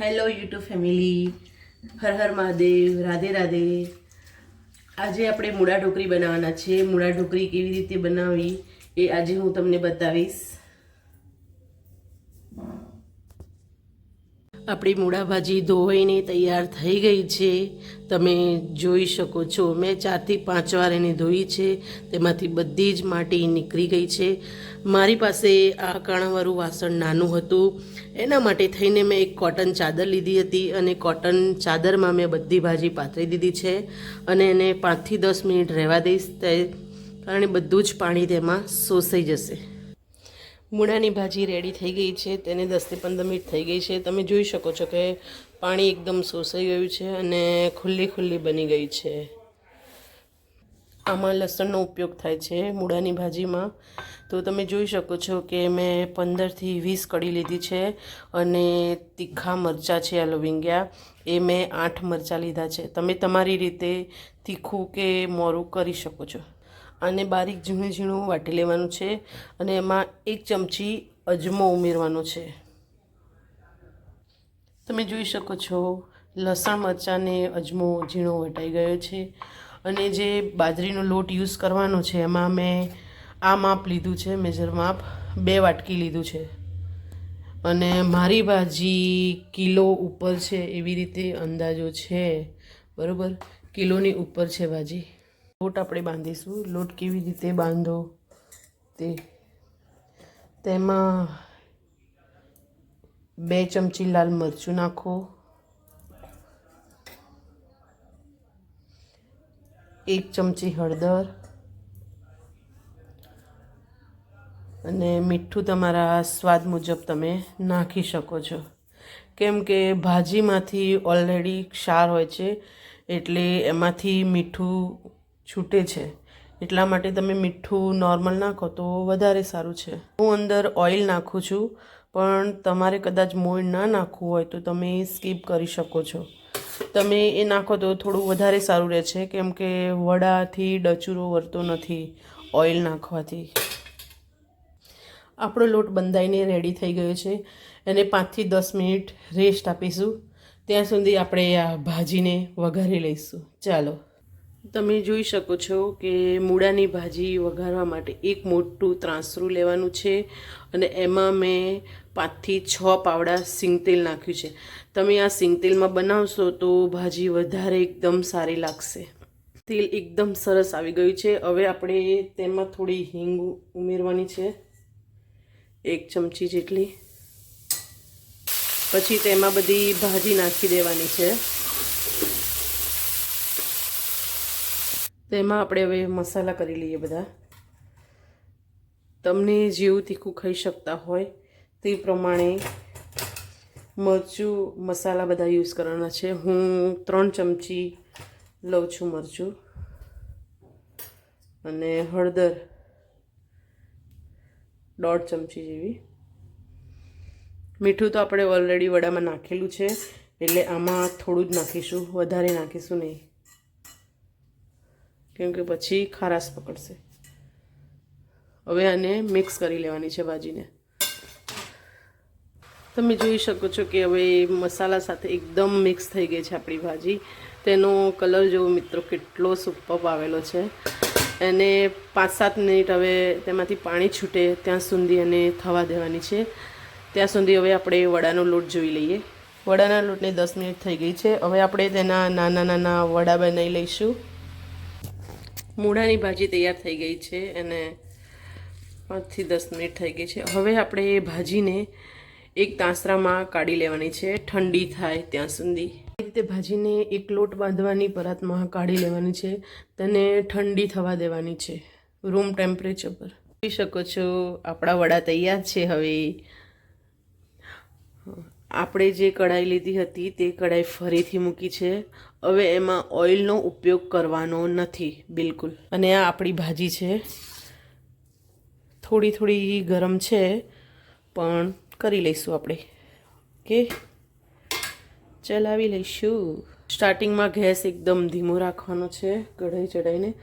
Hello YouTube family Har Har Mahadev, Radhe Radhe. આજે આપણે મૂળા ઢોકરી બનાવવાના છે મૂળા ઢોકરી કેવી રીતે બનાવવી એ આજે હું તમને બતાવીશ. આપણી મૂળાભાજી ધોવાઈને તૈયાર થઈ ગઈ છે. તમે જોઈ શકો છો, મેં ચારથી પાંચ વાર એને ધોઈ છે. તેમાંથી બધી જ માટી નીકળી ગઈ છે. મારી પાસે આ કાણાવાળું વાસણ નાનું હતું. એના માટે થઈને મેં એક કોટન ચાદર લીધી હતી અને કોટન ચાદરમાં મેં બધી ભાજી પાથરી દીધી છે અને એને પાંચથી દસ મિનિટ રહેવા દઈશ તે કારણે બધું જ પાણી તેમાં શોષાઈ જશે. મૂળાની ભાજી રેડી થઈ ગઈ છે, તેને દસથી પંદર મિનિટ થઈ ગઈ છે. તમે જોઈ શકો છો કે પાણી એકદમ શોષાઈ ગયું છે અને ખુલ્લી ખુલ્લી બની ગઈ છે. આમાં લસણનો ઉપયોગ થાય છે મૂળાની ભાજીમાં. તો તમે જોઈ શકો છો કે મેં પંદરથી વીસ કડી લીધી છે અને તીખા મરચાં છે આ લવિંગ્યા. એ મેં આઠ મરચાં લીધા છે. તમે તમારી રીતે તીખું કે મોરું કરી શકો છો. આને બારીક ઝીણું ઝીણું વાટી લેવાનું છે અને એમાં એક ચમચી અજમો ઉમેરવાનો છે. તમે જોઈ શકો છો, લસણ મરચાંને અજમો ઝીણો વટાઈ ગયો છે અને જે બાજરીનો લોટ યુઝ કરવાનો છે એમાં મેં આ માપ લીધું છે, મેજર માપ બે વાટકી લીધું છે. અને મારી ભાજી કિલો ઉપર છે એવી રીતે અંદાજો છે. બરાબર? કિલોની ઉપર છે ભાજી. લોટ આપણે બાંધીશું. લોટ કેવી રીતે બાંધો તે. તેમાં બે ચમચી લાલ મરચું નાખો. એક ચમચી હળદર. અને મીઠું તમારા સ્વાદ મુજબ તમે નાખી શકો છો. કેમ કે ભાજીમાંથી ઓલરેડી ક્ષાર હોય છે, એટલે એમાંથી મીઠું છૂટે છે. એટલા માટે તમે મીઠું નોર્મલ નાખો તો વધારે સારું છે. હું અંદર ઓઇલ નાખું છું, પણ તમારે કદાચ મોણ ના નાખવું હોય તો તમે સ્કીપ કરી શકો છો. તમે એ નાખો તો થોડું વધારે સારું રહે છે, કેમ કે વડાથી ડચુરો વરતો નથી ઓઇલ નાખવાથી. આપણો લોટ બંધાઈને રેડી થઈ ગયો છે. એને પાંચથી દસ મિનિટ રેસ્ટ આપીશું. ત્યાં સુધી આપણે આ ભાજીને વઘારી લઈશું. ચાલો. તમે જોઈ શકો છો કે મૂળાની ભાજી વઘારવા માટે એક મોટું ત્રાંસરું લેવાનું છે અને એમાં મેં પાંચથી છ પાવડા સિંગતેલ નાખ્યું છે. તમે આ સિંગતેલમાં બનાવશો તો ભાજી વધારે એકદમ સારી લાગશે. તેલ એકદમ સરસ આવી ગયું છે. હવે આપણે તેમાં થોડી હિંગ ઉમેરવાની છે. એક ચમચી જેટલી. પછી તેમાં બધી ભાજી નાખી દેવાની છે. તેમાં આપણે હવે મસાલા કરી લઈએ બધા. તમને જેવું તીખું ખાઈ શકતા હોય તે પ્રમાણે મરચું મસાલા બધા યુઝ કરવાના છે. હું ત્રણ ચમચી લઉં છું મરચું અને હળદર દોઢ ચમચી જેવી. મીઠું તો આપણે ઓલરેડી વડામાં નાખેલું છે. એટલે આમાં થોડું જ નાખીશું. વધારે નાખીશું નહીં. કેમ કે પછી ખારાશ પકડશે. હવે આને મિક્સ કરી લેવાની છે ભાજીને. તમે જોઈ શકો છો કે હવે મસાલા સાથે એકદમ મિક્સ થઈ ગઈ છે આપણી ભાજી. તેનો કલર જો મિત્રો કેટલો સુપપ આવેલો છે. એને પાંચ સાત મિનિટ હવે તેમાંથી પાણી છૂટે ત્યાં સુધી એને થવા દેવાની છે. ત્યાં સુધી હવે આપણે વડાનો લોટ જોઈ લઈએ. વડાના લોટને દસ મિનિટ થઈ ગઈ છે. હવે આપણે તેના નાના નાના વડા બનાવી લઈશું. મૂળાની ભાજી તૈયાર થઈ ગઈ છે અને પાંચથી દસ મિનિટ થઈ ગઈ છે. હવે આપણે એ ભાજીને એક તાંસરામાં કાઢી લેવાની છે. ઠંડી થાય ત્યાં સુધી. એ રીતે ભાજીને એક લોટ બાંધવાની પરાતમાં કાઢી લેવાની છે તેને ઠંડી થવા દેવાની છે. રૂમ ટેમ્પરેચર પર. જોઈ શકો છો, આપણા વડા તૈયાર છે હવે. આપણે જે કઢાઈ લીધી હતી તે કઢાઈ ફરીથી મૂકી છે. હવે એમાં ઓઇલનો ઉપયોગ કરવાનો નથી, બિલકુલ. અને આ આપણી ભાજી છે. થોડી થોડી ગરમ છે, પણ કરી લઈશું આપણે. કે ચલાવી લઈશું. સ્ટાર્ટિંગમાં ગેસ એકદમ ધીમો રાખવાનો છે, કઢાઈ ચડાવીને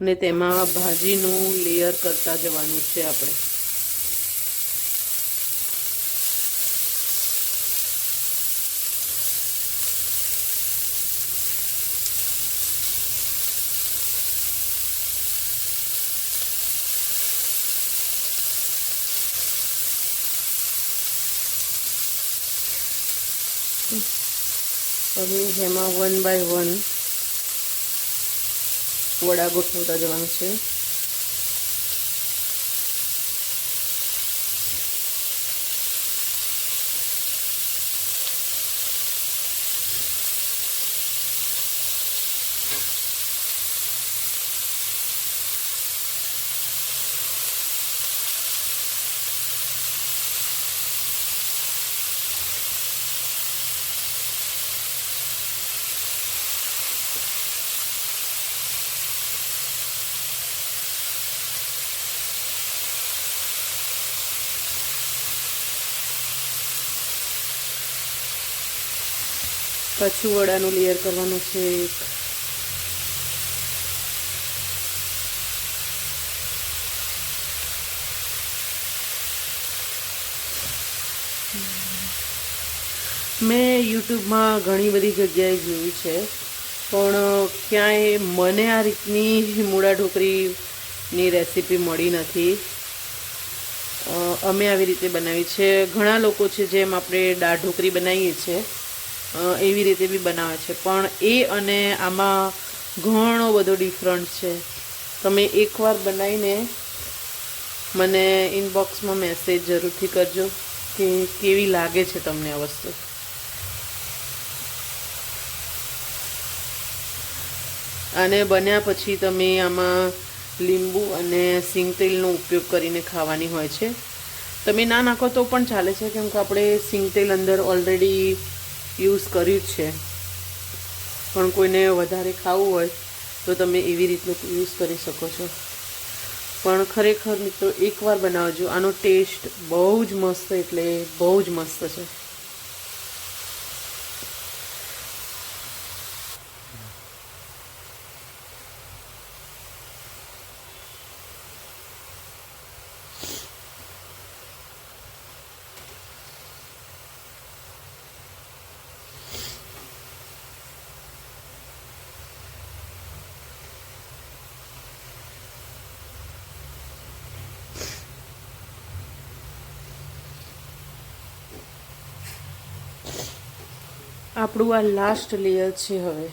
અને તેમાં ભાજીનું લેયર કરતા જવાનું છે આપણે. હવે એમાં વન બાય વન વડા ગોઠવતા જવાનું છે. પાછું વડાનું લેયર કરવાનું છે મેં યુટ્યુબમાં ઘણી બધી જગ્યાએ જોયું છે, પણ ક્યાંય મને આ રીતની મૂળા ઢોકરીની રેસીપી મળી નથી. અમે આવી રીતે બનાવી છે. ઘણા લોકો છે જેમ આપણે દાળ ઢોકરી બનાવીએ છીએ એવી રીતે બી બનાવે છે. પણ એ અને આમાં ઘણો બધો ડિફરન્ટ છે. તમે એકવાર બનાવીને મને ઇનબોક્સમાં મેસેજ જરૂરથી કરજો કે કેવી લાગે છે તમને આ વસ્તુ. અને બન્યા પછી તમે આમાં લીંબુ અને સિંગ તેલનો ઉપયોગ કરીને ખાવાની હોય છે. તમે ના નાખો તો પણ ચાલે છે, કેમ કે આપણે સિંગ તેલ અંદર ઓલરેડી યુઝ કર્યું છે. પણ કોઈને વધારે ખાવું હોય તો તમે એવી રીતનું યુઝ કરી શકો છો. પણ ખરેખર મિત્રો, એકવાર બનાવજો. આનો ટેસ્ટ બહુ જ મસ્ત, એટલે બહુ જ મસ્ત છે. આપણું આ લાસ્ટ લેયર છે હવે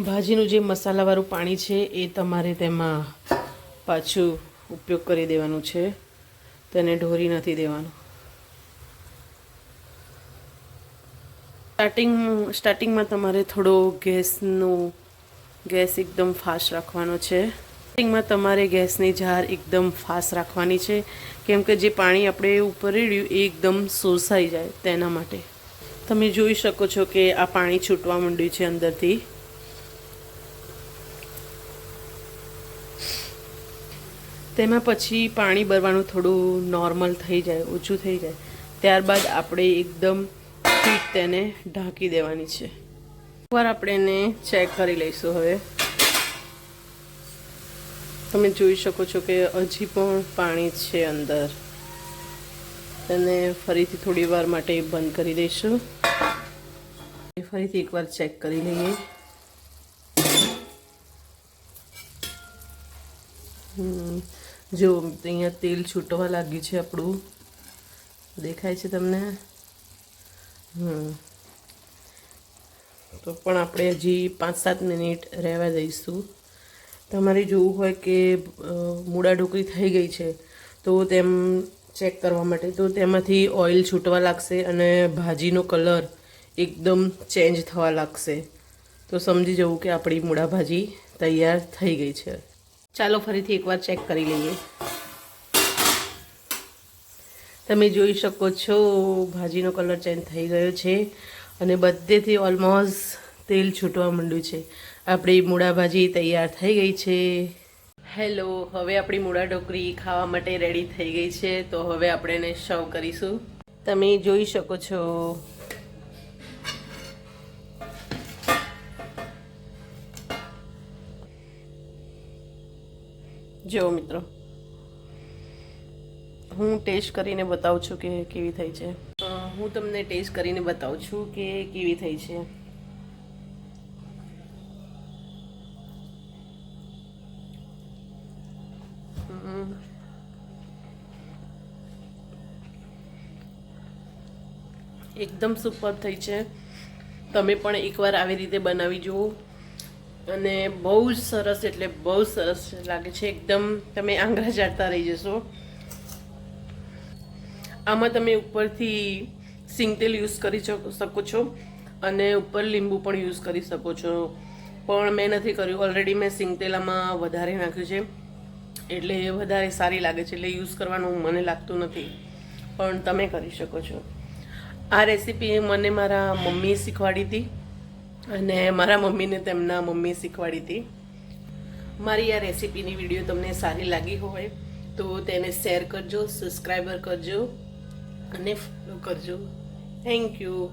ભાજીનું જે મસાલાવાળું પાણી છે એ તમારે તેમાં પાછું ઉપયોગ કરી દેવાનું છે. તેને ઢોરી નથી દેવાનું. સ્ટાર્ટિંગ સ્ટાર્ટિંગમાં તમારે થોડો ગેસનું, ગેસ એકદમ ફાસ્ટ રાખવાનો છે. સ્ટાર્ટિંગમાં તમારે ગેસની જાર એકદમ ફાસ્ટ રાખવાની છે. કેમ કે જે પાણી આપણે ઉપર રેડ્યું એ એકદમ સોસાઈ જાય તેના માટે. તમે જોઈ શકો છો કે આ પાણી છૂટવા માંડ્યું છે અંદરથી. તેમાં પછી પાણી ભરવાનું થોડું નોર્મલ થઈ જાય, ઓછું થઈ જાય. ત્યારબાદ આપણે એકદમ ફીટ તેને ઢાંકી દેવાની છે. એકવાર આપણે એને ચેક કરી લઈશું હવે. તમે જોઈ શકો છો કે હજી પણ પાણી છે અંદર. તેને ફરીથી થોડી વાર માટે બંધ કરી દઈશું. ફરીથી એકવાર ચેક કરી લઈએ. હમ. જો, અહીંયા તેલ છૂટવા લાગ્યું છે આપણું. દેખાય છે તમને? હમ. તો પણ આપણે હજી પાંચ સાત મિનિટ રહેવા દઈશું. તમારે જોવું હોય કે મૂળા ઢોકળી થઈ ગઈ છે, તો તેમ ચેક કરવા માટે. તો તેમાંથી ઓઇલ છૂટવા લાગશે અને ભાજીનો કલર એકદમ ચેન્જ થવા લાગશે. તો સમજી જવું કે આપણી મૂળા ભાજી તૈયાર થઈ ગઈ છે. ચાલો ફરીથી એકવાર ચેક કરી લઈએ. તમે જોઈ શકો છો, ભાજીનો કલર ચેન્જ થઈ ગયો છે અને બધેથી ઓલમોસ્ટ તેલ છૂટવા માંડ્યું છે. આપણી મૂળા ભાજી તૈયાર થઈ ગઈ છે. હેલો હવે આપણી મૂળા ઢોકરી ખાવા માટે રેડી થઈ ગઈ છે. તો હવે આપણે એને સર્વ કરીશું. તમે જોઈ શકો છો જો મિત્રો. હું ટેસ્ટ કરીને બતાવું છું કે કેવી થઈ છે. હું તમને ટેસ્ટ કરીને બતાવું છું કે કેવી થઈ છે. એકદમ સુપર થઈ છે. તમે પણ એકવાર આવી રીતે બનાવી જુઓ. અને બહુ જ સરસ એટલે બહુ સરસ લાગે છે. એકદમ તમે આંગળા ચાટતા રહી જશો. આમાં તમે ઉપરથી સિંગતેલ યુઝ કરી શકો- છો. અને ઉપર લીંબુ પણ યુઝ કરી શકો છો. પણ મેં નથી કર્યું. ઓલરેડી મેં સિંગતેલ આમાં વધારે નાખ્યું છે. એટલે એ વધારે સારી લાગે છે. એટલે યુઝ કરવાનું મને લાગતું નથી. પણ તમે કરી શકો છો. આ રેસીપી મને મારા મમ્મીએ શીખવાડી હતી. અને મારા મમ્મીને તેમના મમ્મી શીખવાડી હતી મારી આ રેસીપીની વીડિયો તમને સારી લાગી હોય તો તેને શેર કરજો સબસ્ક્રાઈબર કરજો અને ફોલો કરજો. Thank you